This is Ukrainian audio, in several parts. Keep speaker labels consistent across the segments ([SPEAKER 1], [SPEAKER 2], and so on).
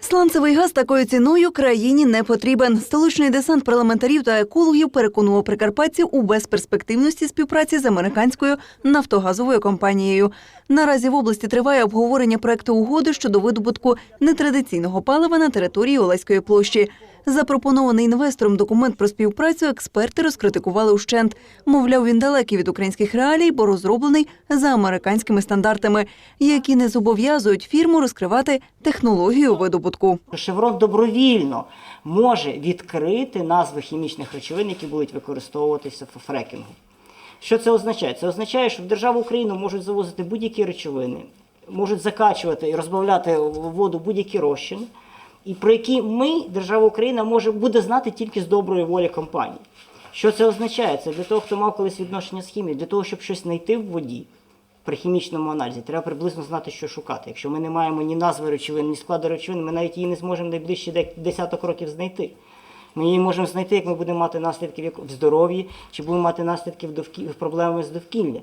[SPEAKER 1] Сланцевий газ такою ціною країні не потрібен. Столичний десант парламентарів та екологів переконував прикарпатців у безперспективності співпраці з американською нафтогазовою компанією. Наразі в області триває обговорення проекту угоди щодо видобутку нетрадиційного палива на території Олеської площі. Запропонований інвестором документ про співпрацю експерти розкритикували ущент. Мовляв, він далекий від українських реалій, бо розроблений за американськими стандартами, які не зобов'язують фірму розкривати технологію видобутку.
[SPEAKER 2] Шеврон добровільно може відкрити назви хімічних речовин, які будуть використовуватися в фрекінгу. Що це означає? Це означає, що в державу Україну можуть завозити будь-які речовини, можуть закачувати і розбавляти воду будь-які розчини, і про які ми, держава Україна, може буде знати тільки з доброї волі компаній. Що це означає? Це для того, хто мав колись відношення з хімією, для того, щоб щось знайти в воді при хімічному аналізі, треба приблизно знати, що шукати. Якщо ми не маємо ні назви речовин, ні складу речовин, ми навіть її не зможемо найближчі десяток років знайти. Ми її можемо знайти, як ми будемо мати наслідки в здоров'ї, чи будемо мати наслідки в, довкі... в проблемами з довкілля.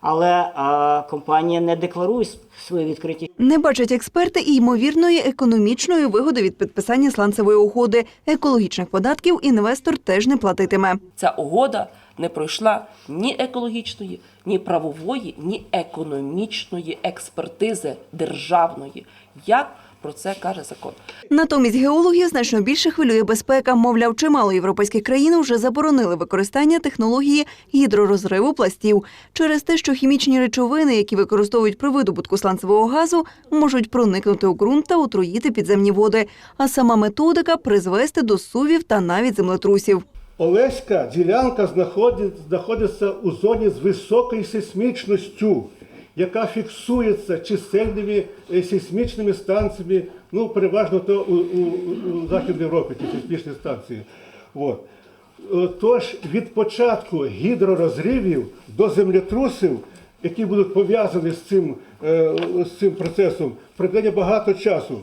[SPEAKER 2] Але а, компанія не декларує с- свою відкритість.
[SPEAKER 1] Не бачать експерти і ймовірної економічної вигоди від підписання сланцевої угоди. Екологічних податків інвестор теж не платитиме.
[SPEAKER 3] Ця угода не пройшла ні екологічної, ні правової, ні економічної експертизи державної. Як про це каже закон?
[SPEAKER 1] Натомість геологів значно більше хвилює безпека. Мовляв, чимало європейських країн вже заборонили використання технології гідророзриву пластів через те, що хімічні речовини, які використовують при видобутку сланцевого газу, можуть проникнути у ґрунт та отруїти підземні води. А сама методика призвести до сувів та навіть землетрусів.
[SPEAKER 4] Олеська ділянка знаходиться у зоні з високою сейсмічністю, яка фіксується чисельними е, сейсмічними станціями, ну, переважно то у, у, у Західній Європі ті сейсмічні станції. От. Е, Тож від початку гідророзривів до землетрусів, які будуть пов'язані з цим, е, з цим процесом, пройде багато часу.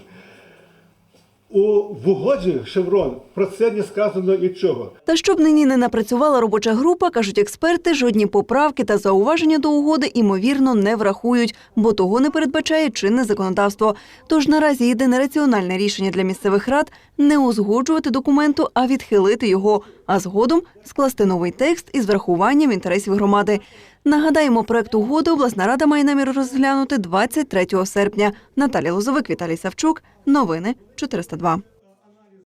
[SPEAKER 4] У в угоді Шеврон про це не сказано нічого.
[SPEAKER 1] Та щоб нині не напрацювала робоча група, кажуть експерти, жодні поправки та зауваження до угоди імовірно не врахують, бо того не передбачає чинне законодавство. Тож наразі єдине раціональне рішення для місцевих рад не узгоджувати документу, а відхилити його, а згодом скласти новий текст із врахуванням інтересів громади. Нагадаємо, проект угоди обласна рада має намір розглянути 23 серпня. Наталія Лозовик, Віталій Савчук. Новини 402.